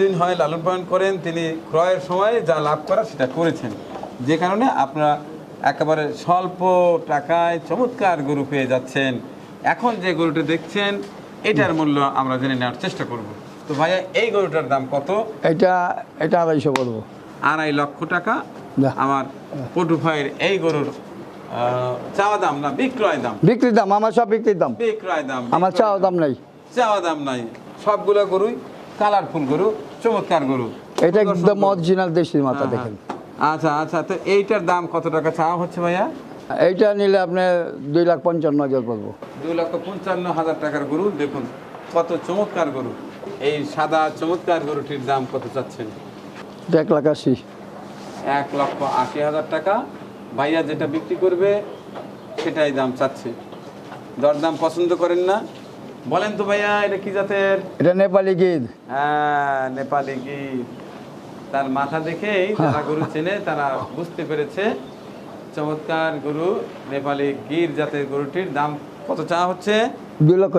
দিন হয় লালন পালন করেন তিনি ক্রয়ের সময় যা লাভ করা সেটা করেছেন। যে কারণে আপনারা একেবারে স্বল্প টাকায় চমৎকার গরু পেয়ে যাচ্ছেন। এখন যে গরুটা দেখছেন এটার মূল্য আমরা জেনে নেওয়ার চেষ্টা করব। তো ভাইয়া এই গরুটার দাম কত? এটা এটা আড়াইশো বলব। আড়াই লক্ষ টাকা। আমার পটু ভাইয়ের এই গরুর চাওয়া দাম না বিক্রয় দাম? বিক্রির দাম আমার সব বিক্রির দাম। বিক্রয় দাম আমার চাওয়া দাম নাই। চাওয়া দাম নাই। সবগুলো গরুই কালারফুল গরু চমৎকার গরু। এটা একদম। অরিজিনাল দেশি মাথা হ্যাঁ, দেখেন। হ্যাঁ। আচ্ছা আচ্ছা তো এইটার দাম কত টাকা চাওয়া হচ্ছে ভাইয়া? এইটা নিলে আপনি দুই লাখ পঞ্চান্ন হাজার করব দুই লক্ষ পঞ্চান্ন হাজার টাকার গরু দেখুন কত চমৎকার গরু। এই সাদা চমৎকার গরুটির দাম কত চাচ্ছেন? এক লাখ আশি। এক লক্ষ আশি হাজার টাকা। ভাইয়া যেটা বিক্রি করবে সেটাই দাম চাচ্ছে। দরদাম পছন্দ করেন না? বলেন তো ভাইয়া এটা কি জাতের? এটা নেপালি গির। হ্যাঁ নেপালি গির। তার মাথা দেখেই তারা গরু চেনে তারা বুঝতে পেরেছে। চমৎকার গরু নেপালি গির জাতের গরুটির দাম কত চা হচ্ছে? দুই লক্ষ